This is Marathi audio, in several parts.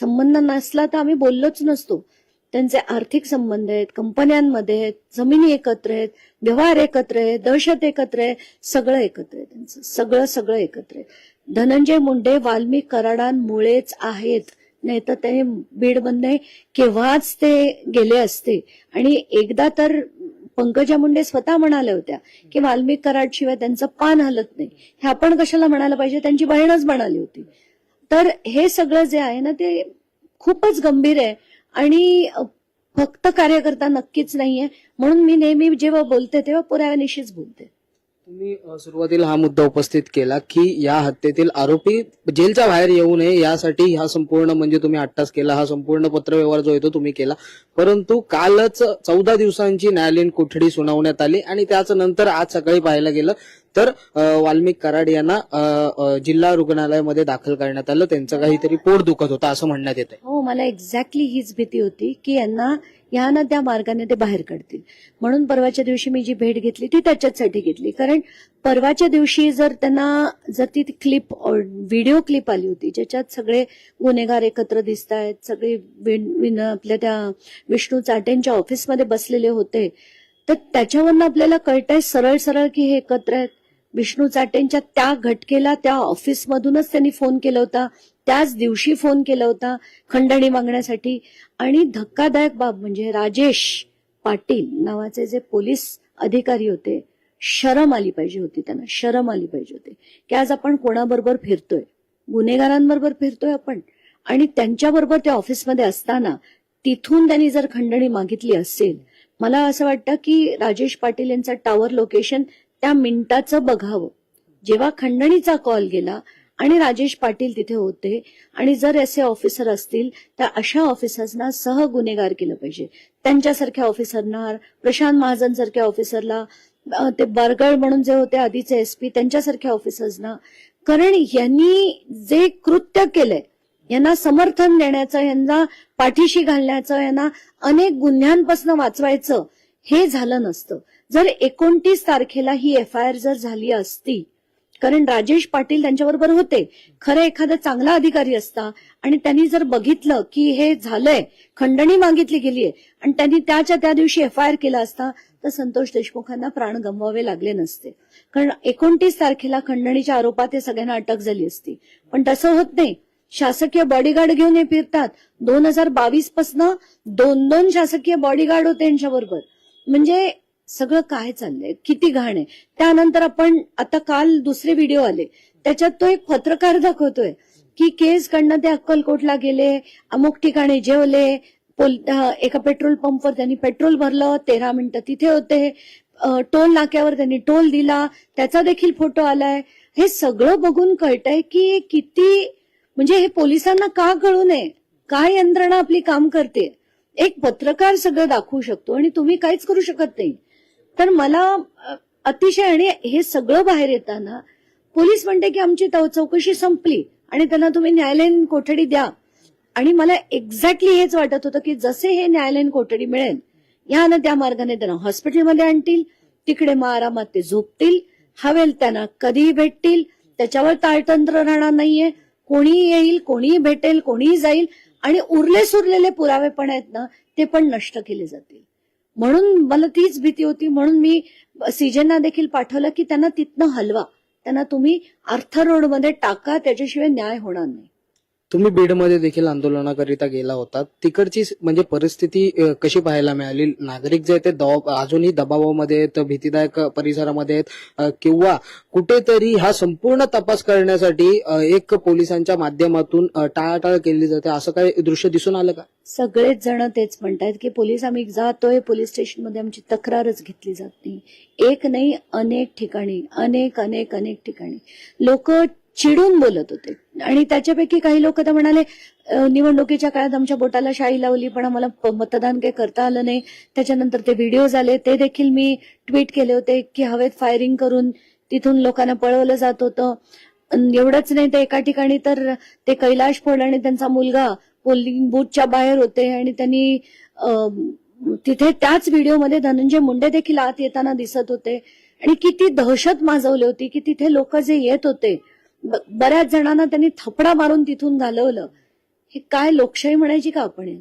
संबंध नसला तर आम्ही बोललोच नसतो. त्यांचे आर्थिक संबंध आहेत कंपन्यांमध्ये आहेत जमिनी एकत्र आहेत व्यवहार एकत्र आहे दहशत एकत्र आहे सगळं एकत्र आहे त्यांचं. सगळं सगळं एकत्र आहे. धनंजय मुंडे वाल्मिक कराडांमुळेच आहेत. नाही तर बीड बीडमध्ये केव्हाच ते गेले असते. आणि एकदा तर पंकजा मुंडे स्वतः म्हणाल्या होत्या की वाल्मिक कराड शिवाय त्यांचं पान हलत नाही. हे आपण कशाला म्हणायला पाहिजे? त्यांची बहीणच म्हणाली होती. तर हे सगळं जे आहे ना ते खूपच गंभीर आहे. आणि फक्त कार्यकर्ता नक्कीच नाहीये. म्हणून मी नेहमी जेव्हा बोलते तेव्हा पुराव्यानिशीच बोलते. तुम्ही सुरुवातीला हा मुद्दा उपस्थित केला की या हत्येतील आरोपी जेलच्या बाहेर येऊ नये यासाठी हा संपूर्ण म्हणजे तुम्ही अट्टास केला हा संपूर्ण पत्रव्यवहार जो आहे तो तुम्ही केला. परंतु कालच चौदा दिवसांची न्यायालयीन कोठडी सुनावण्यात आली आणि त्याच नंतर आज सकाळी पाहायला गेलं तर वाल्मिक कराड यांना जिल्हा रुग्णालयामध्ये दाखल करण्यात आलं. त्यांचं काहीतरी पोट दुखत होतं असं म्हणण्यात येत हो मला एक्झॅक्टली हीच भीती होती की यांना या ना त्या मार्गाने ते बाहेर काढतील. म्हणून परवाच्या दिवशी मी जी भेट घेतली ती त्याच्याचसाठी घेतली. कारण परवाच्या दिवशी जर त्यांना जर ती क्लिप व्हिडिओ क्लिप आली होती ज्याच्यात सगळे गुन्हेगार एकत्र दिसत आहेत सगळे विन- विन- आपल्या त्या विष्णू चाटेंच्या ऑफिसमध्ये बसलेले होते तर त्याच्यावरनं आपल्याला कळतंय सरळ सरळ की हे एकत्र आहेत. विष्णू चाटेंच्या त्या घटकेला त्या ऑफिसमधूनच त्यांनी फोन केला होता. त्याच दिवशी फोन केला होता खंडणी मागण्यासाठी. आणि धक्कादायक बाब म्हणजे राजेश पाटील नावाचे जे पोलीस अधिकारी होते शरम आली पाहिजे होती त्यांना शरम आली पाहिजे होती. की आज आपण कोणाबरोबर फिरतोय? गुन्हेगारांबरोबर फिरतोय आपण? आणि त्यांच्याबरोबर त्या ऑफिसमध्ये असताना तिथून त्यांनी जर खंडणी मागितली असेल मला असं वाटतं की राजेश पाटील यांचं टावर लोकेशन त्या मिनिटाचं बघावं. जेव्हा खंडणीचा कॉल गेला आणि राजेश पाटील तिथे होते आणि जर असे ऑफिसर असतील तर अशा ऑफिसर्सना सह गुन्हेगार केलं पाहिजे. त्यांच्यासारख्या ऑफिसरना प्रशांत महाजन सारख्या ऑफिसरला ते बरगळ म्हणून जे होते आधीचे एसपी त्यांच्यासारख्या ऑफिसर्सना कारण यांनी जे कृत्य केलंय यांना समर्थन देण्याचं यांना पाठीशी घालण्याचं यांना अनेक गुन्ह्यांपासून वाचवायचं हे झालं नसतं. जर एकोणतीस तारखेला ही एफ आय आर जर झाली असती कारण राजेश पाटील त्यांच्याबरोबर होते खरं एखादा चांगला अधिकारी असता आणि त्यांनी जर बघितलं की हे झालंय खंडणी मागितली गेलीय आणि त्यांनी त्याच्या त्या दिवशी एफ आय आर केला असता तर संतोष देशमुखांना प्राण गमवावे लागले नसते. कारण एकोणतीस तारखेला खंडणीच्या आरोपात हे सगळ्यांना अटक झाली असती. पण तसं होत नाही. शासकीय बॉडीगार्ड घेऊन हे फिरतात. दोन हजार बावीस पासनं दोन दोन शासकीय बॉडीगार्ड होते यांच्याबरोबर. म्हणजे सगळं काय चाललंय? किती घाण आहे? त्यानंतर आपण आता काल दुसरे व्हिडिओ आले. त्याच्यात तो एक पत्रकार दाखवतोय की केस कडनं ते अक्कलकोटला गेले अमुक ठिकाणी जेवले एका पेट्रोल पंपवर त्यांनी पेट्रोल भरलं तेरा मिनिटं तिथे होते टोल नाक्यावर त्यांनी टोल दिला त्याचा देखील फोटो आलाय. हे सगळं बघून कळतंय की किती म्हणजे हे पोलिसांना का कळू नये? काय यंत्रणा आपली काम करते? एक पत्रकार सगळं दाखवू शकतो आणि तुम्ही काहीच करू शकत नाही. तर मला अतिशय आणि हे सगळं बाहेर येताना पोलीस म्हणते की आमची चौकशी संपली आणि त्यांना तुम्ही न्यायालयीन कोठडी द्या. आणि मला एक्झॅक्टली हेच वाटत होतं की जसे हे न्यायालयीन कोठडी मिळेल या ना त्या मार्गाने त्यांना हॉस्पिटलमध्ये आणतील तिकडे मग आरामात ते झोपतील हवेल त्यांना कधीही भेटतील त्याच्यावर ताळतंत्र राहणार नाहीये. कोणीही येईल कोणीही भेटेल कोणीही जाईल आणि उरले सुरलेले पुरावे पण आहेत ना ते पण नष्ट केले जातील. म्हणून मला तीच भीती होती म्हणून मी सीजेंना देखील पाठवलं की त्यांना तिथनं हलवा त्यांना तुम्ही अर्थ रोडमध्ये टाका त्याच्याशिवाय न्याय होणार नाही. तुम्ही बीडमध्ये देखील आंदोलनाकरिता गेला होता. तिकडची म्हणजे परिस्थिती कशी पाहायला मिळाली? नागरिक जे आहेत ते दबाव अजूनही दबावामध्ये आहेत भीतीदायक परिसरामध्ये आहेत किंवा कुठेतरी हा संपूर्ण तपास करण्यासाठी एक पोलिसांच्या माध्यमातून टाळाटाळ केली जाते असं काही दृश्य दिसून आलं का? सगळेच जण तेच म्हणतायत की पोलीस आम्ही जातोय पोलीस स्टेशनमध्ये आमची तक्रारच घेतली जात नाही. एक नाही अनेक ठिकाणी अनेक अनेक अनेक ठिकाणी. लोक चिडून बोलत होते. आणि त्याच्यापैकी काही लोक तर म्हणाले निवडणुकीच्या काळात आमच्या बोटाला शाई लावली पण आम्हाला प- मतदान काही करता आलं नाही. त्याच्यानंतर ते व्हिडिओ आले. ते देखील मी ट्विट केले होते की हवेत फायरिंग करून तिथून लोकांना पळवलं जात होतं. एवढंच नाही तर एका ठिकाणी तर ते कैलाश फोड आणि त्यांचा मुलगा पोलिंग बूथच्या बाहेर होते आणि त्यांनी तिथे त्याच व्हिडिओमध्ये धनंजय मुंडे देखील आत येताना दिसत होते. आणि किती दहशत माजवली होती की तिथे लोक जे येत होते बऱ्याच जणांना त्यांनी थपडा मारून तिथून घालवलं. की काय लोकशाही म्हणायची का आपण याला?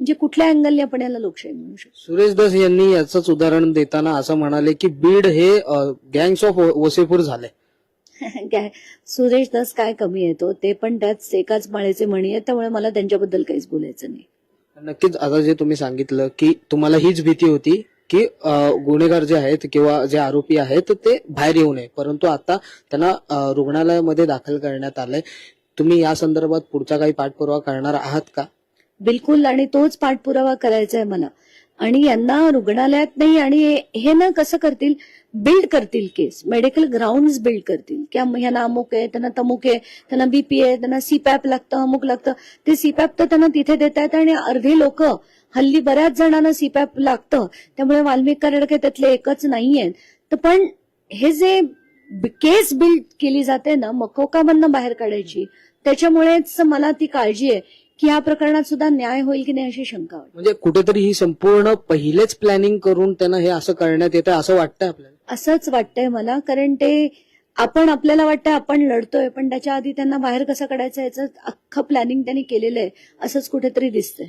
म्हणजे कुठल्या अँगलने आपण याला लोकशाही म्हणू शकतो? सुरेश दस यांनी याचंच उदाहरण देताना असं म्हणाले की बीड हे गँग्स ऑफ वसेपूर झाले सुरेश दास काय कमी येतो ते पण त्याच एकाच माळेचे म्हणी आहेत त्यामुळे मला त्यांच्याबद्दल काहीच बोलायचं नाही. नक्कीच आता जे तुम्ही सांगितलं की तुम्हाला हीच भीती होती की गुन्हेगार जे आहेत किंवा जे आरोपी आहेत ते बाहेर येऊ नये. परंतु आता त्यांना रुग्णालयामध्ये दाखल करण्यात आलंय. तुम्ही या संदर्भात पुढचा काही पाठपुरावा करणार आहात का? बिलकुल आणि तोच पाठपुरावा करायचा आहे मला. आणि यांना रुग्णालयात नाही आणि हे ना कसं करतील? बिल्ड करतील केस. मेडिकल ग्राउंड बिल्ड करतील. की ह्यांना अमुक आहे त्यांना तमुक आहे त्यांना बीपी आहे त्यांना सीपॅप लागतं अमुक लागतं. ते सीपॅप तर त्यांना तिथे देत आहेत आणि अर्धे लोक हल्ली बऱ्याच जणांना सीपॅप लागतं. त्यामुळे वाल्मिक कराड काही त्यातले एकच नाहीयेत. तर पण हे जे केस बिल्ड केली जाते ना मकोकामधनं बाहेर काढायची त्याच्यामुळेच मला ती काळजी आहे की या प्रकरणात सुद्धा न्याय होईल की नाही अशी शंका वाटते म्हणजे कुठेतरी ही संपूर्ण पहिलेच प्लॅनिंग करून त्यांना हे असं करण्यात येतं असं वाटतंय आपल्याला? असंच वाटतंय मला कारण ते आपण आपल्याला वाटतं आपण लढतोय पण त्याच्या आधी त्यांना बाहेर कसं काढायचं याचं अख्खं प्लॅनिंग त्यांनी केलेलं आहे असंच कुठेतरी दिसतंय.